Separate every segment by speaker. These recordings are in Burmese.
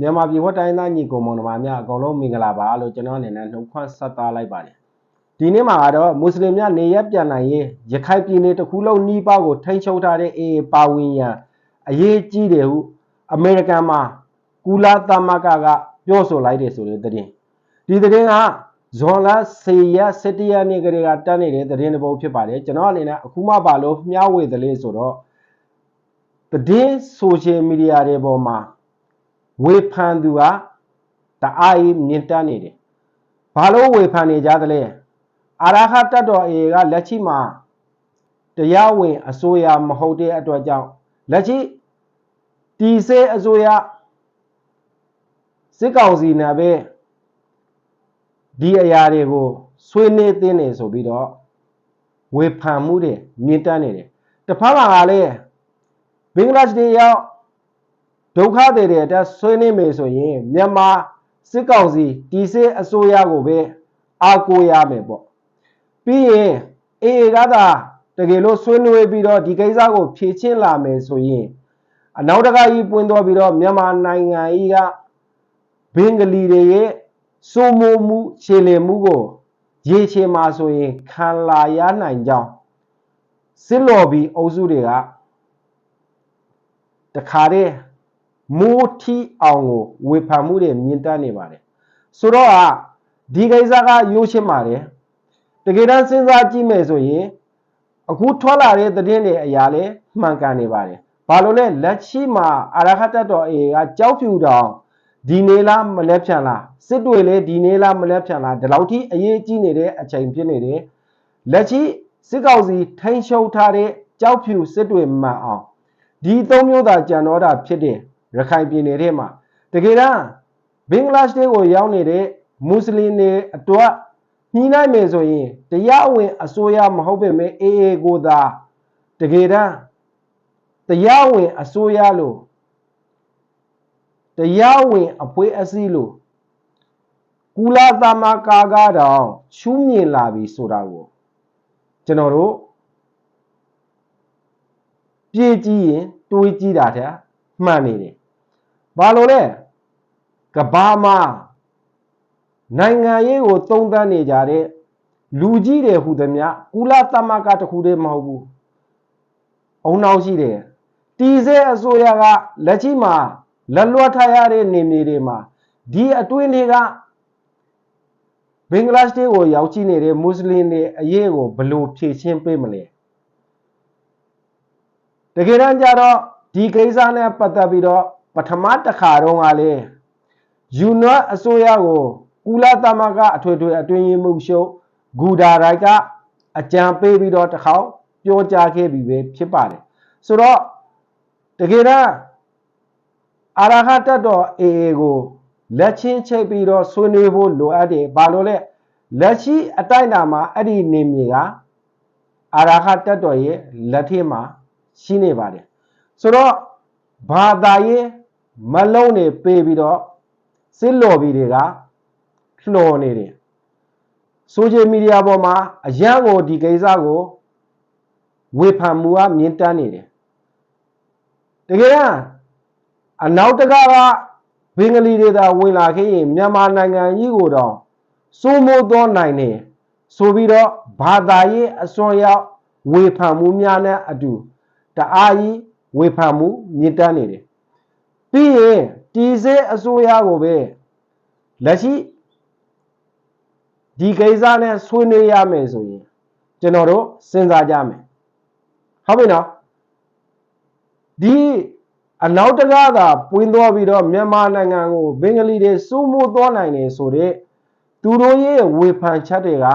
Speaker 1: မြန်မာပြည်ဝတ်တိုင်းသားညီကိုမောင်နှမများအကုန်လုံးမင်္ဂလာပါလို့ကျွန်တော်အနေနဲ့နှုတ်ခွန်းဆက်သားလိုက်ပါတယ်ဒီနေ့မှာကတော့မွတ်စလင်များနေရပြန်နိုင်ရေးရခိုင်ပြည်နယ်တစ်ခုလုံးနှီးပါးကိုထိန်းချုပ်ထားတဲ့အေပါဝင်ရန်အရေးကြီးတယ်ဟုအမေရိကန်မှာကူလာသမဂ္ဂကပြောဆိုလိုက်တယ်ဆိုတဲ့သတင်းဒီသတင်းကဇွန်လ10ရက်17ရက်နေ့ကလေးကတက်နေတဲ့သတင်းတစ်ပုဒ်ဖြစ်ပါတယ်ကျွန်တော်အနေနဲ့အခုမှပါလို့မျှဝေသလေးဆိုတော့သတင်းဆိုရှယ်မီဒီယာတွေပေါ်မှာ ဝေဖန်သူကတအားကြီးမြင့်တက်နေတယ်။ဘာလို့ဝေဖန်နေကြသလဲ။အာရခတတ်တော်အေကလက်ရှိမှာတရားဝင်အစိုးရမဟုတ်တဲ့အတွက်ကြောင့်လက်ရှိတီဆဲအစိုးရစစ်ကောင်စီနဲ့ပဲဒီအရာတွေကိုဆွေးနွေးသင်းနေဆိုပြီးတော့ဝေဖန်မှုတွေမြင့်တက်နေတယ်။တစ်ဖက်မှာကလည်းဘင်္ဂလားဒေ့ရှ်တွေရောက် ဒုက္ခတွေတဲ့အတွက်ဆွေးနွေးမယ်ဆိုရင်မြန်မာစစ်ကောင်စီတီစစ်အစိုးရကိုပဲအားကိုးရမယ်ပေါ့ပြီးရင်အေအေကသာတကယ်လို့ဆွေးနွေးပြီးတော့ဒီကိစ္စကိုဖြေချင်းလာမယ်ဆိုရင်အနောက်တကကြီးပွင့်သွားပြီးတော့မြန်မာနိုင်ငံကြီးကဘင်္ဂလီတွေရဲ့စိုးမိုးမှုခြေလည်မှုကိုရေချေမှာဆိုရင်ခံလာရနိုင်ကြောင်းစစ်လော်ဘီအုပ်စုတွေကတခါတည်း မိုးထီအောင်ကိုဝေဖန်မှုတွေမြင့်တက်နေပါတယ်ဆိုတော့อ่ะဒီကိစ္စကရိုးရှင်းပါတယ်တကယ်တမ်းစဉ်းစားကြည့်မယ်ဆိုရင်အခုထွက်လာတဲ့သတင်းတွေအရာလဲမှန်ကန်နေပါတယ်ဘာလို့လဲလက်ရှိမှာအာရခတ်တပ်တော်အေကကြောက်ဖြူတောင်ဒီနေလားမလဲဖြန်လားစစ်တွေလဲဒီနေလားမလဲဖြန်လားဒီလောက်ထိအရေးကြီးနေတဲ့အချိန်ဖြစ်နေတယ်လက်ရှိစစ်ကောင်စီထိန်းချုပ်ထားတဲ့ကြောက်ဖြူစစ်တွေမှန်အောင်ဒီသုံးမျိုးသာကြံတော့တာဖြစ်တယ် ရခိုင်ပြည်နယ်ထဲမှာတကယ်တမ်းဘင်္ဂလားဒေ့ရှ်ကိုရောက်နေတဲ့မွတ်စလင်တွေအတွက်ညှိနှိုင်းမယ်ဆိုရင်တရားဝင်အစိုးရမဟုတ်ပေမဲ့အေအေကိုသာတကယ်တမ်းတရားဝင်အစိုးရလို့တရားဝင်အဖွဲ့အစည်းလို့ကုလသမဂ္ဂကတော့ချူးမြင်လာပြီဆိုတာကိုကျွန်တော်တို့ပြေးကြည့်ရင်တွေးကြည့်တာတဲ့မှန်နေတယ် ဘာလို့လဲကဘာမှာနိုင်ငံရေးကိုသုံးသပ်နေကြတဲ့လူကြီးတွေဟူသည်များကုလသမဂ္ဂတစ်ခုတည်းမဟုတ်ဘူးအုံနောက်ရှိတယ်တီစဲအစိုးရကလက်ရှိမှာလက်လွတ်ထားရတဲ့နေမြေတွေမှာဒီအတွင်းတွေကဘင်္ဂလားဒေ့ရှ်ကိုရောက်ရှိနေတဲ့မွတ်စလင်တွေအရေးကိုဘယ်လိုဖြေရှင်းပေးမလဲတကယ်တမ်းကျတော့ဒီကိစ္စနဲ့ပတ်သက်ပြီးတော့ ပထမတစ်ခါတော့ကလေယူနွတ်အစိုးရကိုကုလသမဂ္ဂအထွေထွေအတွင်းရေးမှူးချုပ်ဂူဒါရိုက်ကအကြံပေးပြီးတော့တစ်ခေါက်ပြောကြားခဲ့ပြီးပဲဖြစ်ပါတယ်ဆိုတော့တကယ်တော့အာရဟတတ်တော်အေအေကိုလက်ချင်းချိတ်ပြီးတော့ဆွေးနွေးဖို့လိုအပ်တယ်ဘာလို့လဲလက်ရှိအတိုက်အတာမှာအဲ့ဒီနေမြေကအာရဟတတ်တော်ရဲ့လက်ထက်မှာရှိနေပါတယ်ဆိုတော့ဘာသာရေး မလုံးနေပေးပြီးတော့စစ်လော်ဘီတွေကလှော်နေတယ်ဆိုရှယ်မီဒီယာပေါ်မှာအရန်ကိုဒီကိစ္စကိုဝေဖန်မှုကမြင့်တက်နေတယ်တကယ်ကအနောက်တကကဘင်္ဂလီတွေသာဝင်လာခဲ့ရင်မြန်မာနိုင်ငံကြီးကိုတော့စိုးမိုးသောနိုင်နေဆိုပြီးတော့ဘာသာရေးအစွန်ရောက်ဝေဖန်မှုများနဲ့အတူတအားကြီးဝေဖန်မှုမြင့်တက်နေတယ် ပြီးရင်တီစဲအစိုးရကိုပဲလက်ရှိဒီကိစ္စနဲ့ဆွေးနွေးရမယ်ဆိုရင်ကျွန်တော်တို့စဉ်းစားကြမယ်ဟုတ်ပြီနော်ဒီအနောက်တကားသာပွင့်သွားပြီးတော့မြန်မာနိုင်ငံကိုဘင်္ဂလီတွေစိုးမိုးသွားနိုင်တယ်ဆိုတဲ့သူတို့ရဲ့ဝေဖန်ချက်တွေက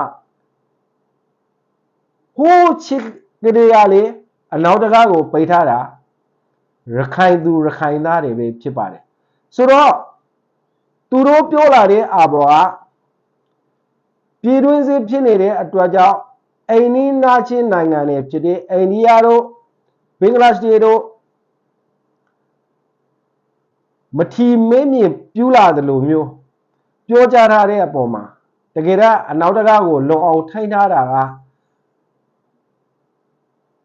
Speaker 1: ဟိုးချစ်ကလေးကလေအနောက်တကားကိုပိတ်ထားတာ ရခိုင်သူရခိုင်သားတွေပဲဖြစ်ပါတယ်ဆိုတော့သူတို့ပြောလာတဲ့အာဘောကပြည်တွင်းစစ်ဖြစ်နေတဲ့အတွက်ကြောင့်အိန္ဒိနာချင်းနိုင်ငံတွေဖြစ်တဲ့အိန္ဒိယတို့ဘင်္ဂလားဒေ့ရှ်တို့မထီမင်းမြင်ပြူလာတယ်လို့မျိုးပြောကြထားတဲ့အပေါ်မှာတကယ်တော့အနောက်တကားကိုလုံအောင်ထိုင်းထားတာက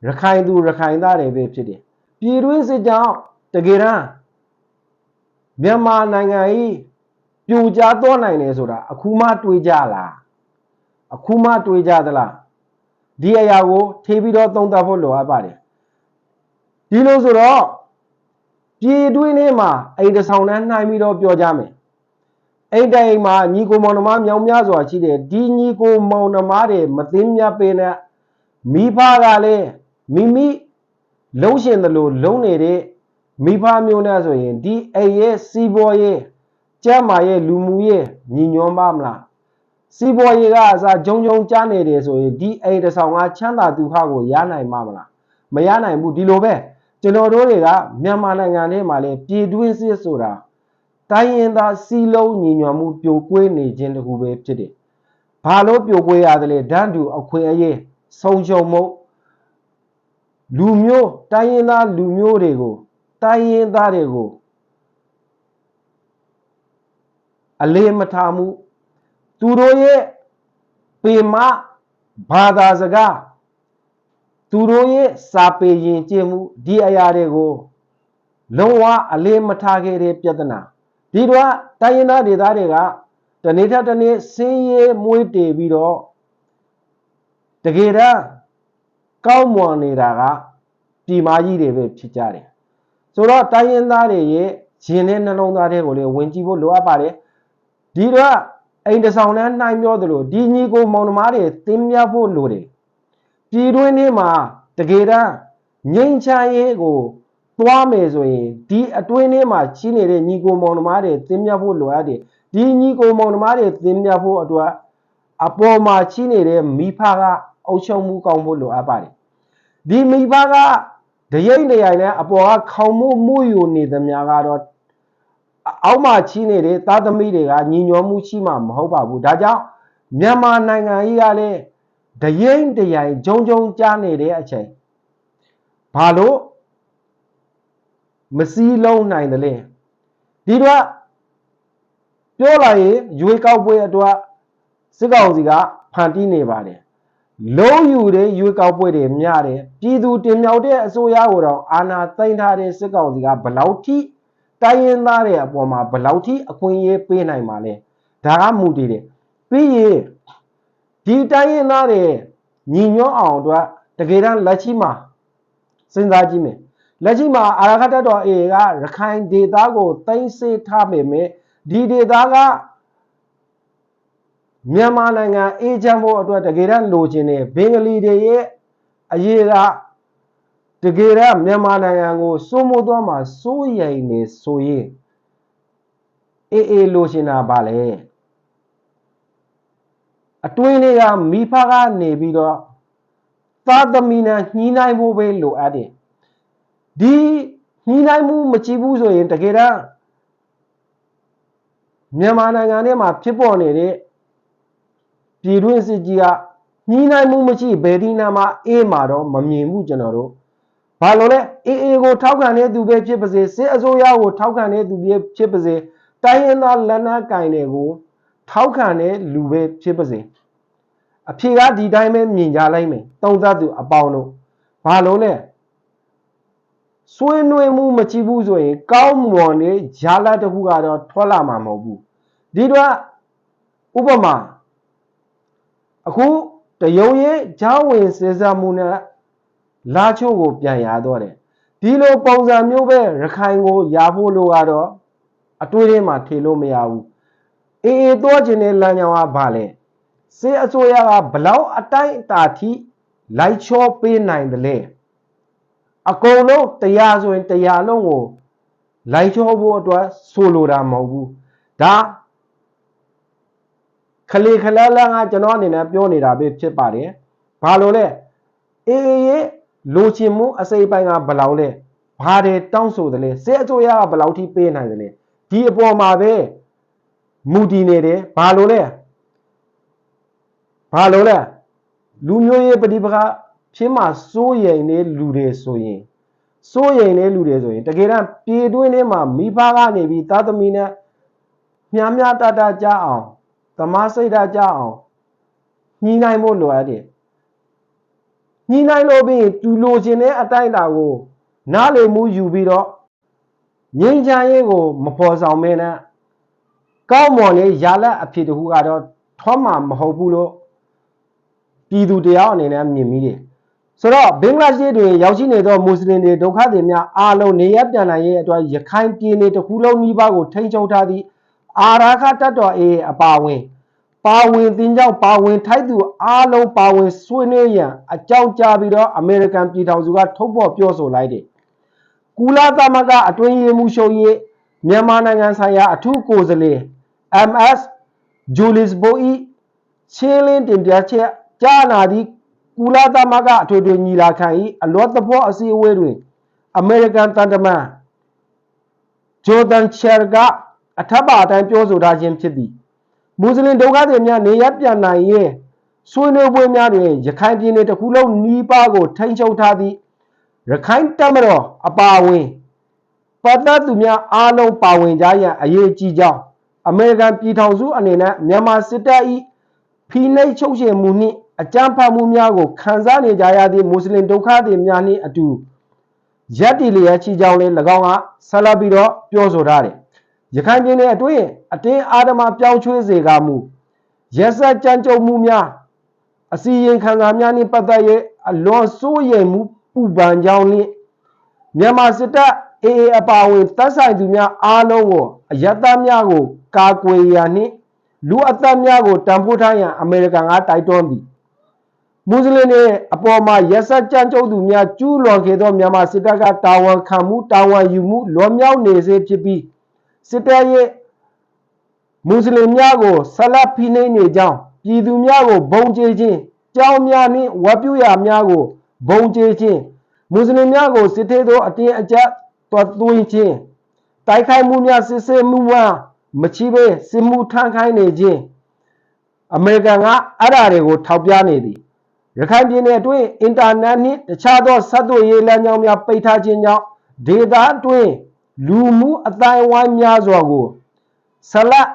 Speaker 1: ရခိုင်သူရခိုင်သားတွေပဲဖြစ်တယ် ပြည်တွင်းစစ်ကြောင့်တကယ်တမ်းမြန်မာနိုင်ငံဤပြိုကျသွားနိုင်တယ်ဆိုတာအခုမှတွေးကြလားအခုမှတွေးကြသလားဒီအရာကိုထေးပြီးတော့သုံးသပ်ဖို့လိုအပ်ပါတယ်ဒီလိုဆိုတော့ပြည်တွင်းထဲမှာအိမ်တစ်ဆောင်နဲ့နှိုင်းပြီးတော့ပြောကြမယ်အိမ်တိုင်မှာညီကိုမောင်နှမမြောင်များစွာရှိတယ်ဒီညီကိုမောင်နှမတွေမသိမြတ်ပေနဲ့မိဖကလည်းမိမိ လုံးရှင်တယ်လို့လုံးနေတဲ့မိဖမျိုးနဲ့ဆိုရင်ဒီအိမ်ရဲ့စီးပွားရေးကျမ်းမာရဲ့လူမှုရေးညီညွတ်ပါမလားစီးပွားရေးကအစားဂျုံဂျုံကြားနေတယ်ဆိုရင်ဒီအိမ်တစ်ဆောင်ကချမ်းသာဒုက္ခကိုရနိုင်မှာမလားမရနိုင်ဘူးဒီလိုပဲကျွန်တော်တို့တွေကမြန်မာနိုင်ငံထဲမှာလေပြည်တွင်းစစ်ဆိုတာတိုင်းရင်းသားစီးလုံးညီညွတ်မှုပြိုကွေးနေခြင်းတခုပဲဖြစ်တယ်ဘာလို့ပြိုကွေးရတယ်လဲဓာတ်တူအခွင့်အရေးဆုံးရှုံးမှု လူမျိုးတိုင်းရင်းသားလူမျိုးတွေကိုတိုင်းရင်းသားတွေကိုအလေးမထားမှုသူတို့ရဲ့ပေမဘာသာစကားသူတို့ရဲ့စာပေရင်ကျင့်မှုဒီအရာတွေကိုလုံးဝအလေးမထားခဲ့တဲ့ပြဿနာဒီတော့တိုင်းရင်းသားဒေသတွေကတနေ့ထက်တနေ့ဆင်းရဲမွေးတည်ပြီးတော့တကယ်တော့ ကောက်မွန်နေတာကပြည်မကြီးတွေပဲဖြစ်ကြတယ်ဆိုတော့တိုင်းရင်းသားတွေရဲ့ရင်နဲ့နှလုံးသားတွေကိုလည်းဝင်ကြည့်ဖို့လိုအပ်ပါတယ်ဒီတော့အိမ်တဆောင်နဲ့နှိုင်းပြောသလိုဒီညီကိုမောင်နှမတွေတင်းမြတ်ဖို့လိုတယ်ပြည်တွင်းထဲမှာတကယ်တမ်းငြိမ်းချမ်းရေးကိုသွားမယ်ဆိုရင်ဒီအတွင်းထဲမှာရှိနေတဲ့ညီကိုမောင်နှမတွေတင်းမြတ်ဖို့လိုအပ်တယ်ဒီညီကိုမောင်နှမတွေတင်းမြတ်ဖို့အတွက်အပေါ်မှာရှိနေတဲ့မိဖကအုပ်ချုပ်မှုကောင်းဖို့လိုအပ်ပါတယ် ဒီမိဘကတရိပ်နေရိုင်နဲ့အပေါ်ကခေါင်မှုမှုယူနေသမျှကတော့အောက်မှာချီးနေတဲ့သားသမီးတွေကညီညွတ်မှုရှိမှမဟုတ်ပါဘူးဒါကြောင့်မြန်မာနိုင်ငံကြီးကလည်းတရိပ်တရိုင်ဂျုံဂျုံကြားနေတဲ့အချိန်ဘာလို့မစည်းလုံးနိုင်တယ်လဲဒီတော့ပြောလာရင်ရွေးကောက်ပွဲအတွက်စစ်ကောင်စီကဖန်တီးနေပါတယ် လုံးယူတဲ့ရွေးကောက်ပွဲတွေမြတယ်ပြည်သူတင်မြှောက်တဲ့အစိုးရကိုတော့အာဏာသိမ်းထားတဲ့စစ်ကောင်စီကဘလောက်ထိတိုင်းရင်းသားတွေအပေါ်မှာဘလောက်ထိအခွင့်အရေးပေးနိုင်မှာလဲဒါကမူတည်တယ်ပြီးရင်ဒီတိုင်းရင်းသားတွေညီညွတ်အောင်အတွက်တကယ်တမ်းလက်ရှိမှာစဉ်းစားကြည့်မယ်လက်ရှိမှာအာရခတ်တော်အေကရခိုင်ဒေသကိုသိမ်းဆည်းထားပေမဲ့ဒီဒေသက မြန်မာနိုင်ငံအေဂျင့်ဖို့အတွက်တကယ်တမ်းလိုချင်တယ်ဘင်္ဂလီတွေရဲ့အရေးကတကယ်တမ်းမြန်မာနိုင်ငံကိုစိုးမိုးသွားမှာစိုးရိမ်နေဆိုရင်အေးအေးလိုချင်တာပါလေအတွင်းလေးကမိဖကနေပြီးတော့သားသမီးနဲ့ညှိနှိုင်းဖို့ပဲလိုအပ်တယ်ဒီညှိနှိုင်းမှုမကြည့်ဘူးဆိုရင်တကယ်တမ်းမြန်မာနိုင်ငံထဲမှာဖြစ်ပေါ်နေတဲ့ ပြည်တွင်းစစ်ကြီးကညှိနှိုင်းမှုမရှိဘယ်ဒီနာမှာအေးမှာတော့မမြင်ဘူးကျွန်တော်တို့ဘာလို့လဲအေးအေးကိုထောက်ခံတဲ့သူပဲဖြစ်ပါစေစစ်အစိုးရကိုထောက်ခံတဲ့သူပဲဖြစ်ပါစေတိုင်းရင်းသားလက်နက်ကင်တွေကိုထောက်ခံတဲ့လူပဲဖြစ်ပါစေအဖြေကဒီတိုင်းပဲမြင်ကြလိုက်မယ်တုံးသက်သူအပေါင်းတို့ဘာလို့လဲဆွေးနွေးမှုမကြည့်ဘူးဆိုရင် ကောင်းမွန်တဲ့ဂျာလာတခုကတော့ထွက်လာမှာမဟုတ်ဘူးဒီတော့ဥပမာ အခုတယုံရဲ့ဂျောင်းဝင်စေစားမှုနဲ့လာချို့ကိုပြန်ရတော့တယ်ဒီလိုပုံစံမျိုးပဲရခိုင်ကိုရဖို့လို့ကတော့အတွေးထဲမှာထင်လို့မရဘူးအေးအေးတော့ခြင်းနဲ့လမ်းကြောင်းကဘာလဲစေအစိုးရကဘလောက်အတိုင်းအတာထိလိုက်ချောပေးနိုင်တယ်လဲအကုန်လုံးတရားဆိုရင်တရားလုံးကိုလိုက်ချောဖို့အတွက်ဆိုလိုတာမဟုတ်ဘူးဒါ ခလေခလလန်းကကျွန်တော်အနေနဲ့ပြောနေတာပဲဖြစ်ပါတယ်ဘာလို့လဲအေးအေးရဲ့လိုချင်မှုအစိပ်ပိုင်းကဘယ်လောက်လဲဘာတွေတောင်းဆိုတယ်လဲစစ်အစိုးရကဘယ်လောက်ထိပေးနိုင်တယ်လဲဒီအပေါ်မှာပဲမူတည်နေတယ်ဘာလို့လဲဘာလို့လဲလူမျိုးရေးပဋိပက္ခဖြစ်မှစိုးရိမ်နေလူတွေဆိုရင်စိုးရိမ်နေလူတွေဆိုရင်တကယ်တမ်းပြေတွင်းထဲမှာမိဘကနေပြီးသားသမီးနဲ့မြားမြားတတကြအောင် သမားစိတ်ဓာတ်ကြအောင်ညှိနှိုင်းဖို့လိုအပ်တယ်ညှိနှိုင်းလို့ပြီးသူလိုချင်တဲ့အတိုင်းအတာကို နားလည်မှုယူပြီးတော့ငြိမ်းချမ်းရေးကို မဖော်ဆောင်မင်းနဲ့ကောင်းမွန်လေးရလက်အဖြစ်တခုကတော့ထွမ်းမှာမဟုတ်ဘူးလို့ပြည်သူတရားအနေနဲ့မြင်မိတယ်ဆိုတော့ဘင်္ဂလားဒေ့ရှ်တွင်ရောက်ရှိနေသောမွတ်စလင်တွေဒုက္ခသည်များအားလုံးနေရပြန်နိုင်ရေးအတွက်ရခိုင်ပြည်နယ်တစ်ခုလုံးနှိပါကိုထိန်းချုပ်ထားသည့် အာရာခတပ်တော်အေးအပါအဝင်ပါဝင်တင်ကြောင့်ပါဝင်ထိုက်သူအားလုံးပါဝင်ဆွေးနွေးရန်အကြောင်းကြားပြီးတော့အမေရိကန်ပြည်ထောင်စုကထုတ်ဖော်ပြောဆိုလိုက်တယ်။ကုလသမဂ္ဂအတွင်းရေးမှူးချုပ်ရဲ့မြန်မာနိုင်ငံဆိုင်ရာအထူးကိုယ်စားလှယ် MS Julius Boe ရှင်းလင်းတင်ပြချက်ကြားနာသည့်ကုလသမဂ္ဂအထွေထွေညီလာခံ၏အလောသဘောအစည်းအဝေးတွင် အမေရိကန်တန်တမန်ဂျိုဒန်ချယ်က အထက်ပါအတိုင်းပြောဆိုထားခြင်းဖြစ်သည်မွတ်စလင်ဒုက္ခသည်များနေရပ်ပြန်နိုင်ရေးဆွေးနွေးပွဲများတွင်ရခိုင်ပြည်နယ်တစ်ခုလုံးနီးပါးကိုထိန်းချုပ်ထားသည့်ရခိုင်တပ်မတော်အပါအဝင်ပတ်သက်သူများအားလုံးပါဝင်ကြရန်အရေးကြီးကြောင်းအမေရိကန်ပြည်ထောင်စုအနေနဲ့မြန်မာစစ်တပ်၏ဖိနှိပ်ချုပ်ချယ်မှုနှင့်အကြမ်းဖက်မှုများကိုခံစားနေကြရသည့်မွတ်စလင်ဒုက္ခသည်များနှင့်အတူရက်တီလျက်ချီကြောင်းလည်း၎င်းကဆက်လက်ပြီးတော့ပြောဆိုထားတယ်။ ရခိုင်ပြည်နယ်အတွင်းအတင်းအာဓမပြောင်းချွေးစေကမူရက်ဆက်ကြမ်းကြုတ်မှုများအစီရင်ခံစာများနှင့်ပတ်သက်၍အလွန်စိုးရိမ်မှုပူပန်ကြောင်းနှင့်မြန်မာစစ်တပ်အေအေအပါအဝင်တပ်ဆိုင်သူများအားလုံးကိုအယက်သားများကို ကာကွယ်ရန်နှင့်လူအသက်များကိုတန်ဖိုးထားရန်အမေရိကန်ကတိုက်တွန်းသည်မွတ်စလင်တွေအပေါ်မှာရက်စက်ကြမ်းကြုတ်သူများကျူးလွန်ခဲ့သောမြန်မာစစ်တပ်ကတာဝန်ခံမှုတာဝန်ယူမှုလွန်မြောက်နေစေဖြစ်ပြီး စစ်တပ်ရဲ့မွတ်စလင်များကိုဆလတ်ဖိနှိပ်နေကြောင်းပြည်သူများကိုဘုံကျဲခြင်းကြောင်းများနှင့်ဝတ်ပြုရာများကိုဘုံကျဲခြင်းမွတ်စလင်များကိုစစ်သေးသောအတင်းအကျပ်တွသွင်းခြင်းတိုက်ခိုက်မှုများစစ်ဆေးမှုများမချီပဲစစ်မှုထမ်းခိုင်းနေခြင်းအမေရိကန်ကအဲ့ဓာတွေကိုထောက်ပြနေသည်ရခိုင်ပြည်နယ်အတွင်းအင်တာနက်နှင့်တခြားသောဆက်သွယ်ရေးလမ်းကြောင်းများပိတ်ထားခြင်းကြောင့်ဒေသအတွင်း လူမှုအတိုင်းအဝိုင်းများစွာကိုဆလတ်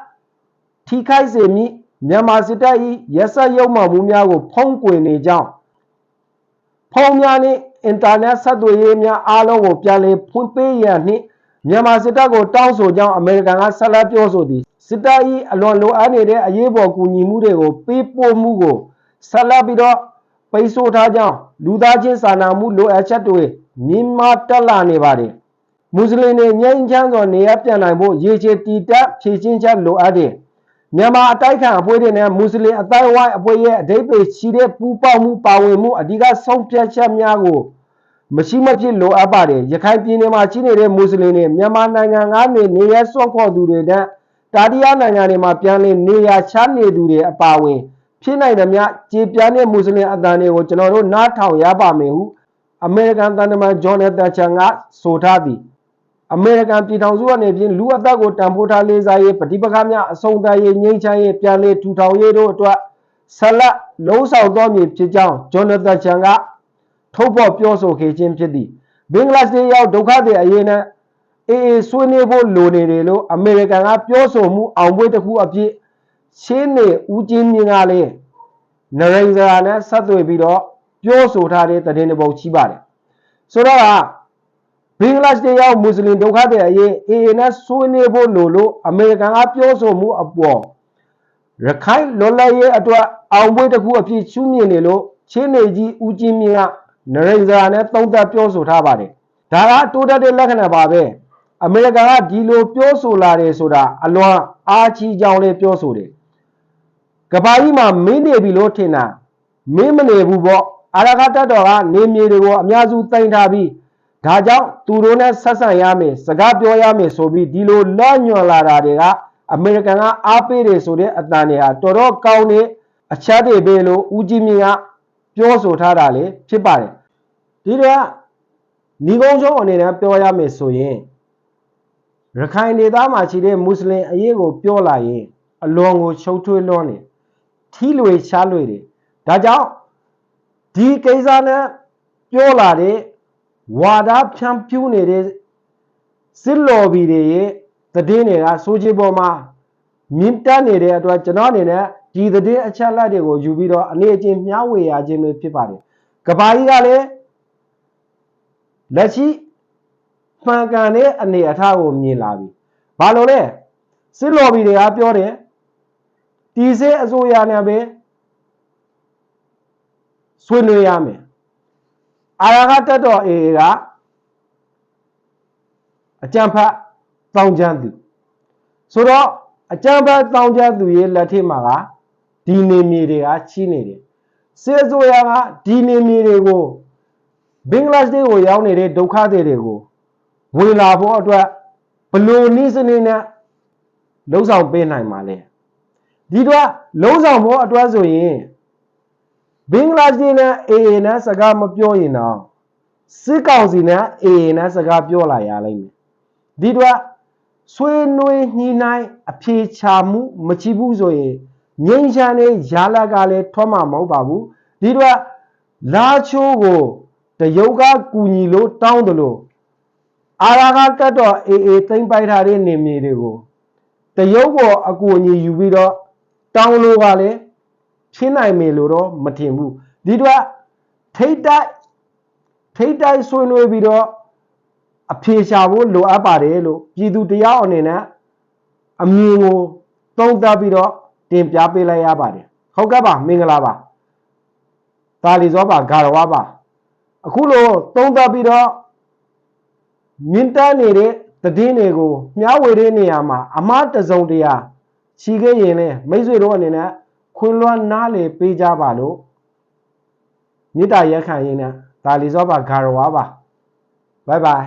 Speaker 1: ထိခိုက်စေမည်မြန်မာစစ်တပ်၏ရက်စက်ရုံမှမှုများကို ဖုံးကွယ်နေကြောင်းဖုံးများနှင့်အင်တာနက်ဆက်သွယ်ရေးများအားလုံးကိုပြန်လည်ဖွင့်ပေးရန်နှင့်မြန်မာစစ်တပ်ကိုတောင်းဆိုကြောင်းအမေရိကန်ကဆက်လက်ပြောဆိုသည်စစ်တပ်၏အလွန်လိုအပ်နေတဲ့အရေးပေါ်ကူညီမှုတွေကိုပေးပို့မှုကိုဆက်လက်ပြီးတော့ပိတ်ဆို့ထားကြောင်းလူသားချင်းစာနာမှုလိုအပ်ချက်တွေမြင့်မားတက်လာနေပါတယ် မွတ်စလင်တွေငြိမ်းချမ်းစွာနေရပြန်နိုင်ဖို့ရေချေတီတက်ဖြည့်ချင်းချက်လိုအပ်တယ်မြန်မာအတိုက်ခံအဖွဲ့တွေနဲ့မွတ်စလင်အတိုင်းဝိုင်းအဖွဲ့ရဲ့အဓိပ္ပာယ်ရှိတဲ့ပူးပေါင်းမှုပါဝင်မှုအဓိကဆုံးဖြတ်ချက်များကိုမရှိမဖြစ်လိုအပ်ပါတယ်ရခိုင်ပြည်နယ်မှာရှိနေတဲ့မွတ်စလင်တွေမြန်မာနိုင်ငံကနေနေရစွန့်ခေါ်သူတွေနဲ့တာတီးယားနိုင်ငံတွေမှာပြန်လည်နေရချနေသူတွေအပါအဝင်ဖြစ်နိုင်သမျှကြည်ပြားတဲ့မွတ်စလင်အသံတွေကိုကျွန်တော်တို့နားထောင်ရပါမယ်ဟုအမေရိကန်တန်တမန်ဂျွန်နယ်တန်ချန်ကဆိုထားသည် အမေရိကန်ပြည်ထောင်စုအနေဖြင့်လူအသက်ကိုတန်ဖိုးထားလေးစားရေးပဋိပက္ခများအဆုံးသတ်ရေးငြိမ်းချမ်းရေးပြန်လည်ထူထောင်ရေးတို့အတွက်ဆက်လက်လုံးဆောင်တော်မည်ဖြစ်ကြောင်းဂျွန်နယ်တန်ချန်ကထုတ်ဖော်ပြောဆိုခဲ့ခြင်းဖြစ်သည်ဘင်္ဂလားဒေ့ရှ်ရောက်ဒုက္ခသည်အရေးနဲ့အေးအေးဆွေးနွေးဖို့လိုနေတယ်လို့အမေရိကန်ကပြောဆိုမှုအောင်ပွဲတစ်ခုအဖြစ်ရှင်းနေဦးကျင်းမြင့်ကလည်းနရိန်ဇာနဲ့ဆက်သွယ်ပြီးတော့ပြောဆိုထားတဲ့သတင်းတစ်ပုဒ်ရှိပါတယ်ဆိုတော့ ဘင်္ဂလားဒေ့ရှ်ရောက်မွတ်စလင်ဒုက္ခသည်အရေးအေအေနဲ့ဆွေးနွေးဖို့လိုလို့အမေရိကန်ကပြောဆိုမှုအပေါ်ရခိုင်လွတ်လပ်ရေးအတွက်အောင်ပွဲတစ်ခုအဖြစ်ရှုမြင်နေလို့ချင်းနေကြီးဦးကျင်းမြင့်ကနရိန်ဇာနဲ့သုံးသပ်ပြောဆိုထားပါတယ်ဒါကတိုးတက်တဲ့လက္ခဏာပါပဲအမေရိကန်ကဒီလိုပြောဆိုလာတယ်ဆိုတာအလွန်အားကြီးကြောင်းလေးပြောဆိုတယ်ကဘာကြီးမှာမင်းနေပြီလို့ထင်တာမင်းမနေဘူးပေါ့အာရခတတ်တော်ကနေမြေတွေကိုအများစုတင်ထားပြီး ဒါကြောင့်သူတို့နဲ့ဆက်ဆံရမယ်စကားပြောရမယ်ဆိုပြီးဒီလိုလော့ညွန်လာတာတွေကအမေရိကန်ကအားပေးတယ်ဆိုတဲ့အတန်တွေဟာတော်တော်ကောင်းတဲ့အချက်တွေပဲလို့ဦးကြီးမြင့်ကပြောဆိုထားတာလေဖြစ်ပါတယ်ဒီတော့ညီကုန်းချုံအနေနဲ့ပြောရမယ်ဆိုရင်ရခိုင်ဒေသမှာရှိတဲ့မွတ်စလင်အရေးကိုပြောလာရင်အလွန်ကိုရှုပ်ထွေးလွန်းတယ်ထီးလွေရှားလွေတယ်ဒါကြောင့်ဒီကိစ္စနဲ့ပြောလာတဲ့ ဝါဒဖြန့်ဖြူးနေတဲ့စစ်လော်ဘီတွေရဲ့သတင်းတွေကစိုးကြီးပေါ်မှာမြင့်တက်နေတဲ့အတွက်ကျွန်တော်အနေနဲ့ဒီသတင်းအချက်အလက်တွေကိုယူပြီးတော့အနေအချင်းမျှဝေရခြင်းပဲဖြစ်ပါတယ်။ကဘာကြီးကလည်းလက်ရှိမှန်ကန်တဲ့အနေအထားကိုမြင်လာပြီဘာလို့လဲစစ်လော်ဘီတွေကပြောတယ်တီစဲအစိုးရနဲ့ပဲဆွေးနွေးရမယ် အာရကတက်တော်အေအေကအကြံဖတ်တောင်းချမ်းသူဆိုတော့အကြံဖတ်တောင်းချမ်းသူရဲ့လက်ထက်မှာကဒီနေမြေတွေကချီးနေတယ်စစ်အစိုးရကဒီနေမြေတွေကိုဘင်္ဂလားဒေ့ရှ်ကိုရောက်နေတဲ့ဒုက္ခသည်တွေကိုဝင်လာဖို့အတွက်ဘလို့နည်းစနစ်နဲ့လှုံ့ဆော်ပေးနိုင်မှာလဲဒီတော့လုံးဆောင်ဖို့အတွက်ဆိုရင် ဘင်္ဂလားဒေ့ရှ်နဲ့အေအေနဲ့စကားမပြောရင်တော့စစ်ကောင်စီနဲ့အေအေနဲ့စကားပြောလာရလိမ့်မယ်ဒီတော့ဆွေးနွေးညှိနှိုင်းအဖြေချမှုမချဘူးဆိုရင်ငြိမ်းချမ်းတဲ့ရလကလည်းထွက်မှာမဟုတ်ပါဘူးဒီတော့လာချိုးကိုတရုတ်ကကူညီလို့တောင်းတယ်လို့အာရာကကတ်တော့အေအေသိမ့်ပိုက်ထားတဲ့နေမြေတွေကိုတရုတ်ကိုအကူအညီယူပြီးတော့တောင်းလို့ကလည်း ချင်းနိုင်မယ်လို့တော့မထင်ဘူးဒီတော့ထိတ်တိုက်ထိတ်တိုက်ဆွေးနွေးပြီးတော့အဖြေရှာဖို့လိုအပ်ပါတယ်လို့ပြည်သူတယောက်အနေနဲ့အမြင်ကိုသုံးသပ်ပြီးတော့တင်ပြပေးလိုက်ရပါတယ်ဟုတ်ကဲ့ပါမင်္ဂလာပါတာလီဇောပါဂါရဝပါအခုလိုသုံးသပ်ပြီးတော့မြင့်တန်းနေတဲ့သတင်းတွေကိုမျှဝေတဲ့နေရာမှာအမှားတစုံတရာချီခဲ့ရင်လည်းမိတ်ဆွေတို့အနေနဲ့ ခွင်လွှမ်းနားလေပေးကြပါလို့မေတ္တာရက်ခံရင်းနဲ့ဒါလီဇောပါဂါရဝါပါဘိုင်ဘိုင်